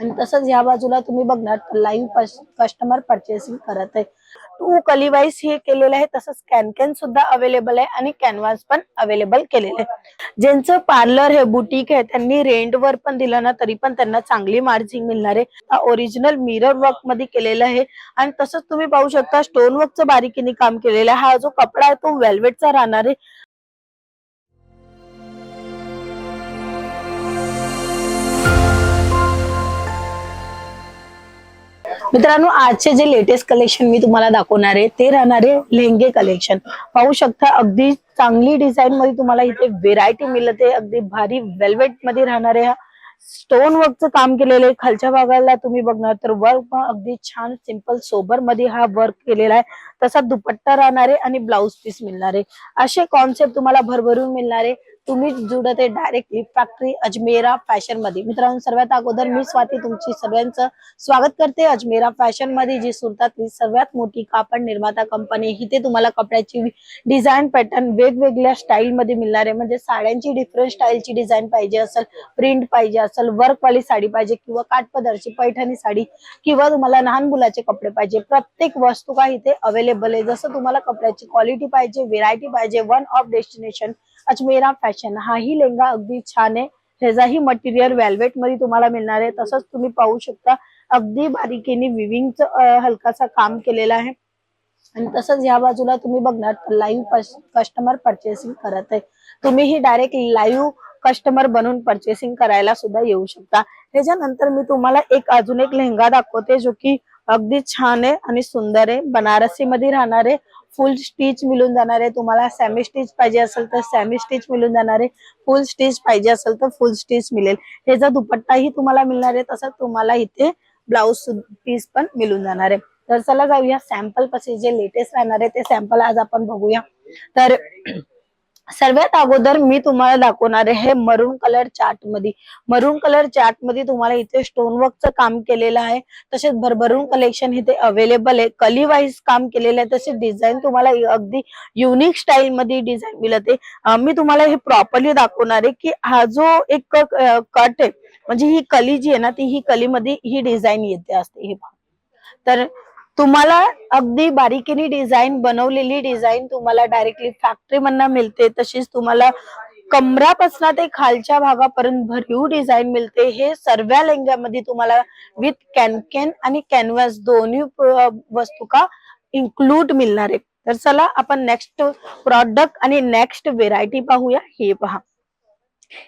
आणि तसंच या बाजूला तुम्ही बघणार लाईव्ह कस्टमर परचेसिंग करत आहे. टू कलीवाईज हे केलेलं आहे तसंच कॅनकॅन सुद्धा अवेलेबल आहे आणि कॅनव्हास पण अवेलेबल केलेलं आहे. ज्यांचं पार्लर आहे बुटीक आहे त्यांनी रेंटवर पण दिलं ना तरी पण त्यांना चांगली मार्जिन मिळणार आहे. ओरिजिनल मिरर वर्कमध्ये केलेलं आहे आणि तसंच तुम्ही पाहू शकता स्टोन वर्कचं बारीकीने काम केलेलं आहे. हा जो कपडा आहे तो वेल्वेटचा राहणार आहे. मित्रांनो आजचे जे लेटेस्ट कलेक्शन मी तुम्हाला दाखवणार आहे ते राहणार आहे लेहंगे कलेक्शन पाहू शकता अगदी चांगली डिझाईन मध्ये तुम्हाला इथे व्हेरायटी मिळते अगदी भारी वेल्वेटमध्ये राहणारे हा स्टोन वर्कचं काम केलेलं आहे. खालच्या भागाला तुम्ही बघणार तर वर्क अगदी छान सिंपल सोबरमध्ये हा वर्क केलेला आहे. तसा दुपट्टा राहणार आहे आणि ब्लाउज पीस मिळणार आहे. असे कॉन्सेप्ट तुम्हाला भरभरून मिळणार आहे. तुम्ही जुडत आहे डायरेक्टली फॅक्टरी अजमेरा फॅशनमध्ये. मित्रांनो सर्वात अगोदर मी स्वाती तुमची सर्वांचं स्वागत करते. अजमेरा फॅशनमध्ये जी सुरतातली सर्वात मोठी कापड निर्माता कंपनी इथे तुम्हाला कपड्याची डिझाईन पॅटर्न वेगवेगळ्या स्टाईल मध्ये मिळणार आहे. म्हणजे साड्यांची डिफरंट स्टाईलची डिझाईन पाहिजे असेल प्रिंट पाहिजे असेल वर्क वाली साडी पाहिजे किंवा काठपदरची पैठणी साडी किंवा तुम्हाला लहान मुलाचे कपडे पाहिजे. प्रत्येक वस्तू का इथे अवेलेबल आहे. जसं तुम्हाला कपड्याची क्वालिटी पाहिजे व्हेरायटी पाहिजे one of destination Ajmera fashion हाही लेंगा अगदी छान आहे. ह्याचाही मटेरियल वेल्वेटमध्ये तुम्हाला मिळणार आहे. तसंच तुम्ही पाहू शकता अगदी बारीकीने विविंगचं हलकासा काम केलेलं आहे. आणि तसंच या बाजूला तुम्ही बघणार लाईव्ह कस्टमर परचेसिंग करत आहे. तुम्ही ही डायरेक्ट लाईव्ह कस्टमर बनून परचेसिंग करायला सुद्धा येऊ शकता. त्याच्यानंतर मी तुम्हाला एक अजून एक लेहंगा दाखवते जो की अगदी छान आहे आणि सुंदर आहे. बनारसी मध्ये राहणार आहे फुल स्टिच मिळून जाणार आहे. तुम्हाला सॅमी स्टिच पाहिजे असेल तर सॅमी स्टिच मिळून जाणार आहे. फुल स्टिच पाहिजे असेल तर फुल स्टिच मिळेल. त्याचा दुपट्टाही तुम्हाला मिळणार आहे. तसंच तुम्हाला इथे ब्लाऊज पीस पण मिळून जाणार आहे. तर चला जाऊया. सॅम्पल पासे जे लेटेस्ट राहणार आहे ते सॅम्पल आज आपण बघूया. तर सर्वात अगोदर मी तुम्हाला दाखवणार आहे मरून कलर चार्टमध्ये मरून कलर चार्टमध्ये तुम्हाला इथे स्टोनवर्कचं काम केलेलं आहे. तसेच भरभरून कलेक्शन इथे अवेलेबल आहे. कली वाईज काम केलेलं आहे. तसेच डिझाईन तुम्हाला अगदी युनिक स्टाईल मध्ये डिझाईन मिळते मी तुम्हाला हे प्रॉपरली दाखवणार आहे की हा जो एक कट आहे म्हणजे ही कली जी आहे ना ती ही कलीमध्ये ही डिझाईन येते असते हे तर तुम्हाला अगदी बारीकीने डिझाईन बनवलेली डिझाईन तुम्हाला डायरेक्टली फॅक्टरी मधनं मिळते. तशीच तुम्हाला कमरापासून ते खालच्या भागापर्यंत भरीव डिझाईन मिळते. हे सर्व लेंग्यामध्ये तुम्हाला विथ कॅनकेन आणि कॅनव्हास दोन्ही वस्तू का इन्क्लूड मिळणार आहे तर चला आपण नेक्स्ट प्रॉडक्ट आणि नेक्स्ट व्हेरायटी पाहूया. हे पहा.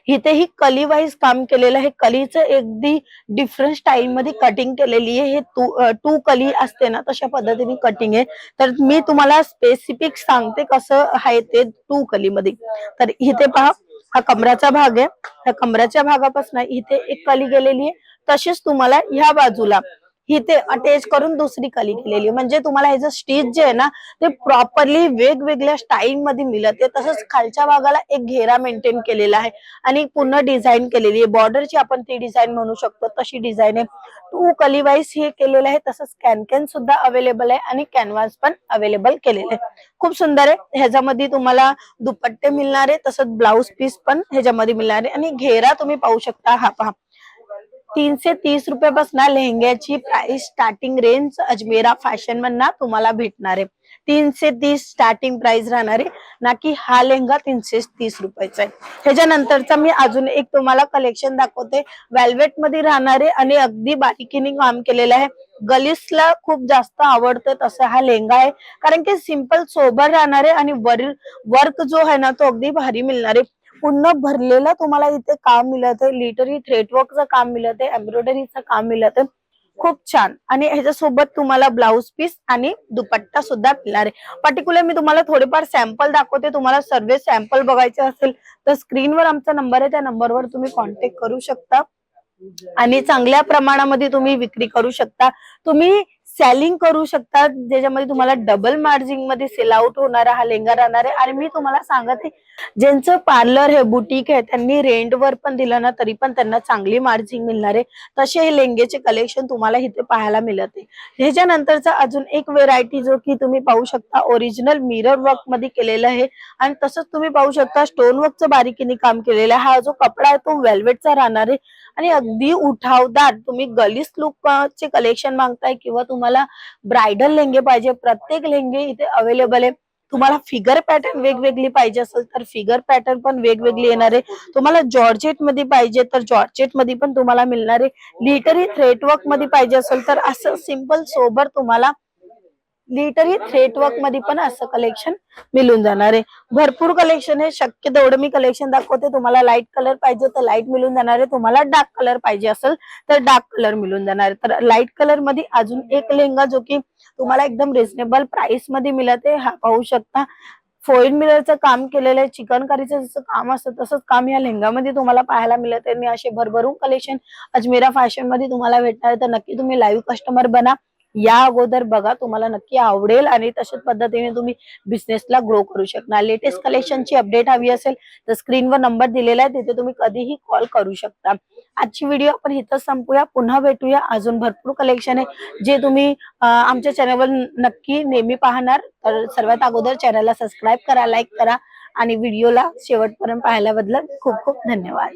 इथे ही कली वाईज काम केलेलं आहे. कलीचं अगदी डिफरंट स्टाईल मध्ये कटिंग केलेली आहे. हे टू टू कली असते ना तशा पद्धतीने कटिंग आहे. तर मी तुम्हाला स्पेसिफिक सांगते कसं आहे ते टू कली मध्ये तर इथे पहा हा कमराचा भाग आहे. त्या कमराच्या भागापासून इथे एक कली गेलेली आहे. तशीच तुम्हाला ह्या बाजूला. इथे अटॅच करून दुसरी कली केलेली आहे. म्हणजे तुम्हाला ह्याचं स्टिच जे आहे ना ते प्रॉपरली वेगवेगळ्या स्टाईल मध्ये मिळते तसंच खालच्या भागाला एक घेरा मेंटेन केलेला आहे आणि पूर्ण डिझाईन केलेली आहे. बॉर्डरची आपण ती डिझाईन म्हणू शकतो. तशी डिझाईन आहे. टू कली वाईज हे केलेलं आहे. तसंच कॅनकॅन सुद्धा अवेलेबल आहे आणि कॅनव्हास पण अवेलेबल केलेले आहे. खूप सुंदर आहे. ह्याच्यामध्ये तुम्हाला दुपट्टे मिळणार आहे. तसंच ब्लाउज पीस पण ह्याच्यामध्ये मिळणार आहे. आणि घेरा तुम्ही पाहू शकता. हा पहा. तीनशे तीस रुपयापासून लेहंग्याची price starting range Ajmera fashion मधना तुम्हाला भेटणार. आहे तीनशे तीस स्टार्टिंग प्राइस राहणार. आहे ना की हा लेहंगा तीनशे तीस रुपयाचा आहे. ह्याच्यानंतरचा मी अजून एक तुम्हाला कलेक्शन दाखवते. वेल्वेटमध्ये राहणारे आणि अगदी बारीकीने काम केलेलं आहे. गलीसला खूप जास्त आवडतं तसं हा लेहंगा आहे. कारण की सिंपल सोबर राहणार आहे आणि वरील वर्क जो आहे ना तो अगदी भारी मिळणार. आहे पूर्ण भरलेलं तुम्हाला इथे काम मिळत आहे. लिटरी थ्रेटवर्कचं काम मिळत आहे. एम्ब्रॉयडरीचं काम मिळत आहे. खूप छान. आणि ह्याच्यासोबत तुम्हाला ब्लाऊज पीस आणि दुपट्टा सुद्धा मिळणार आहे. पर्टिक्युलर मी तुम्हाला थोडेफार सॅम्पल दाखवते. तुम्हाला सर्व सॅम्पल बघायचे असेल तर स्क्रीनवर आमचा नंबर आहे. त्या नंबरवर तुम्ही कॉन्टॅक्ट करू शकता. आणि चांगल्या प्रमाणामध्ये तुम्ही विक्री करू शकता. तुम्ही सेलिंग करू शकता ज्याच्यामध्ये तुम्हाला डबल मार्जिनमध्ये सेल आउट होणारा हा लेंगा राहणार आहे. आणि मी तुम्हाला सांगत आहे ज्यांचं पार्लर आहे बुटीक आहे त्यांनी रेंटवर पण दिलं ना तरी पण त्यांना चांगली मार्जिन मिळणार आहे. तसे हे लेंगेचे कलेक्शन तुम्हाला इथे पाहायला मिळत आहे. ह्याच्यानंतरचा अजून एक व्हेरायटी जो की तुम्ही पाहू शकता ओरिजिनल मिरर वर्कमध्ये केलेलं आहे. आणि तसंच तुम्ही पाहू शकता स्टोन वर्कचं बारीकीने काम केलेलं आहे. हा जो कपडा आहे तो वेल्वेटचा राहणार आहे. आणि अगदी उठावदार तुम्ही गलिस लुक चे कलेक्शन मागताय किंवा तुम्हाला ब्रायडल लेंगे पाहिजे प्रत्येक लेंगे इथे अवेलेबल आहे. तुम्हाला फिगर पॅटर्न वेगवेगळी पाहिजे असेल तर फिगर पॅटर्न पण वेगवेगळी येणार आहे. तुम्हाला जॉर्जेटमध्ये पाहिजे तर जॉर्जेटमध्ये पण तुम्हाला मिळणार आहे. लिटरी थ्रेटवर्कमध्ये पाहिजे असेल तर असं सिंपल सोबर तुम्हाला लिटरी थ्रेटवर्कमध्ये पण असं कलेक्शन मिळून जाणार आहे. भरपूर कलेक्शन आहे. शक्य तेवढं मी कलेक्शन दाखवते. तुम्हाला लाइट कलर पाहिजे तर लाइट मिळून जाणार आहे. तुम्हाला डार्क कलर पाहिजे असेल तर डार्क कलर मिळून जाणार आहे. तर लाइट कलरमध्ये अजून एक लेहंगा जो की तुम्हाला एकदम रिझनेबल प्राइसमध्ये मिळत आहे. हा पाहू शकता. फोईन मिररचं काम केलेलं आहे. चिकनकारीचं जसं काम असतं तसंच काम या लेहंगामध्ये तुम्हाला पाहायला मिळत आहे. मी असे भरभरून कलेक्शन अजमेरा फॅशनमध्ये तुम्हाला भेटणार आहे. तर नक्की तुम्ही लाईव्ह कस्टमर बना. या अगोदर बघा तुम्हाला नक्की आवडेल आणि तशाच पद्धतीने तुम्ही बिझनेसला ग्रो करू शकणार. लेटेस्ट कलेक्शनची अपडेट हवी असेल तर स्क्रीनवर नंबर दिलेला आहे तिथे तुम्ही कधीही कॉल करू शकता. आजची व्हिडिओ आपण इथं संपूया पुन्हा भेटूया. अजून भरपूर कलेक्शन आहे जे तुम्ही आमच्या चॅनलवर नक्की नेहमी पाहणार. तर सर्वात अगोदर चॅनलला सबस्क्राईब करा लाईक करा आणि व्हिडिओला शेवटपर्यंत पाहायला बदलत खूप खूप धन्यवाद.